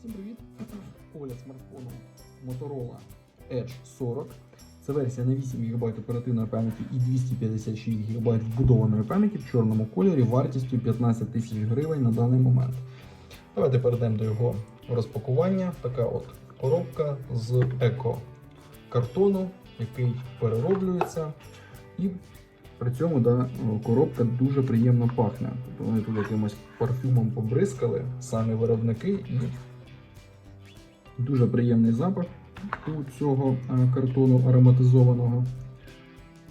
Всім привіт! Огляд смартфону Motorola Edge 40. Це версія на 8 ГБ оперативної пам'яті і 256 ГБ вбудованої пам'яті в чорному кольорі вартістю 15 тисяч гривень на даний момент. Давайте перейдемо до його розпакування. Така от коробка з еко-картону, який перероблюється. І при цьому да, коробка дуже приємно пахне. Тобто вони тут якимось парфюмом побризкали, самі виробники, і дуже приємний запах у цього е, картону ароматизованого.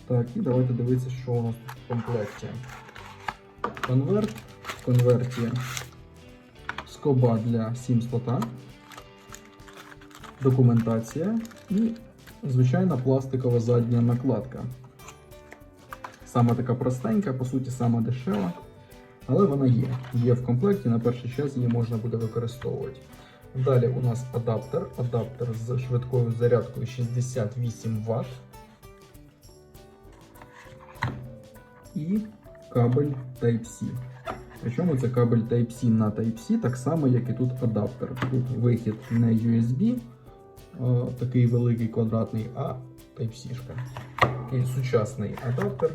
Так, і давайте дивитися, що у нас тут в комплекті. Конверт. В конверті скоба для SIM слота, документація і звичайна пластикова задня накладка. Саме така простенька, по суті, саме дешева, але вона є. Є в комплекті, на перший час її можна буде використовувати. Далі у нас адаптер. Адаптер з швидкою зарядкою 68 Вт. І кабель Type-C. Причому це кабель Type-C на Type-C, так само, як і тут адаптер. Тут вихід не USB, такий великий квадратний, а Type-C. Такий сучасний адаптер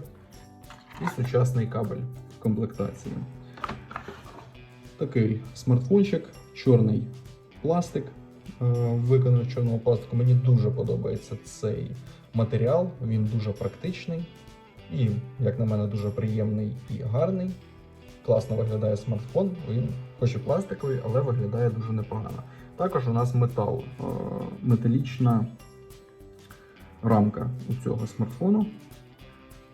і сучасний кабель в комплектації. Такий смартфончик, чорний пластик. е, Виконаний з чорного пластику. Мені дуже подобається цей матеріал, він дуже практичний і, як на мене, дуже приємний і гарний. Класно виглядає смартфон, він хоч і пластиковий, але виглядає дуже непогано. Також у нас метал, е, металічна рамка у цього смартфону.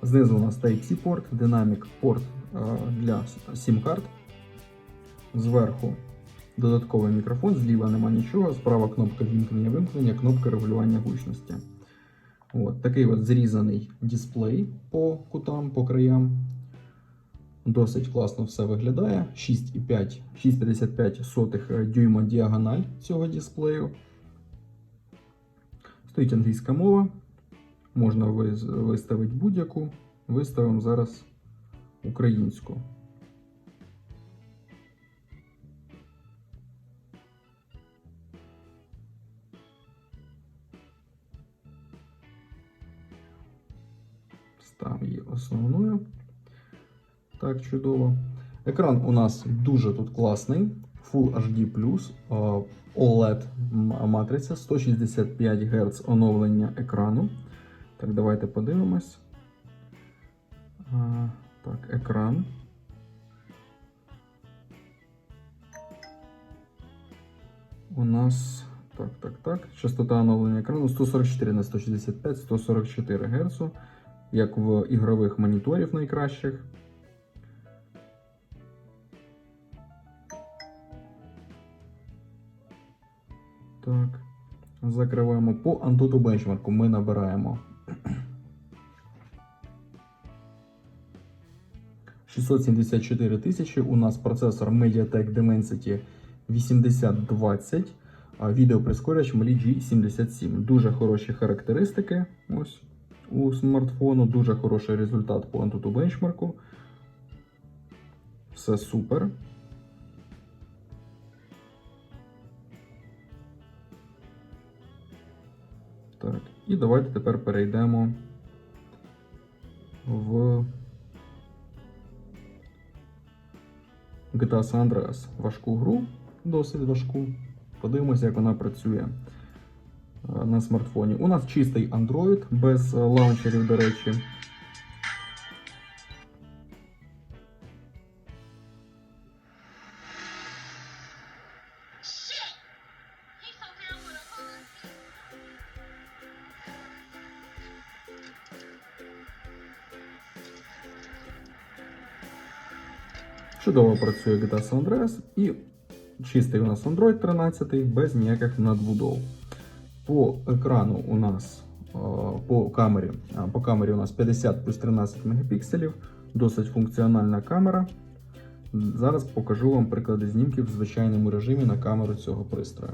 Знизу у нас Type-C порт, Dynamic порт е, для SIM-карт. Зверху додатковий мікрофон, зліва нема нічого, справа кнопка вімкнення-вимкнення, кнопка регулювання гучності. От, такий от зрізаний дисплей по кутам, по краям. Досить класно все виглядає. 6,55 дюйма діагональ цього дисплею. Стоїть англійська мова. Можна виставити будь-яку. Виставимо зараз українську. Ставимо її основною. Так, чудово. Екран у нас дуже тут класний. Full HD+, е, OLED матриця, 165 Гц оновлення екрану. Так, давайте подивимось. Так, екран. У нас. Так, так, так. Частота оновлення екрану 144 на 165, 144 Гц, як в ігрових моніторів найкращих. Так. Закриваємо по Antutu бенчмарку. Ми набираємо 674 тисячі. У нас процесор MediaTek Dimensity 8020, а відеоприскорювач Mali G77. Дуже хороші характеристики. Ось у смартфону, дуже хороший результат по Antutu бенчмарку. Все супер. Так, і давайте тепер перейдемо в GTA San Andreas. Важку гру, досить важку. Подивимося, як вона працює на смартфоні. У нас чистий Android без е, лаунчерів, до речі. Shit! He's so down with a hood. Чудово працює GTA San Andreas і чистий у нас Android 13 без ніяких надбудов. По екрану у нас е, по камері, по камері у нас 50 плюс 13 мегапікселів, досить функціональна камера. Зараз покажу вам приклади знімків в звичайному режимі на камеру цього пристрою.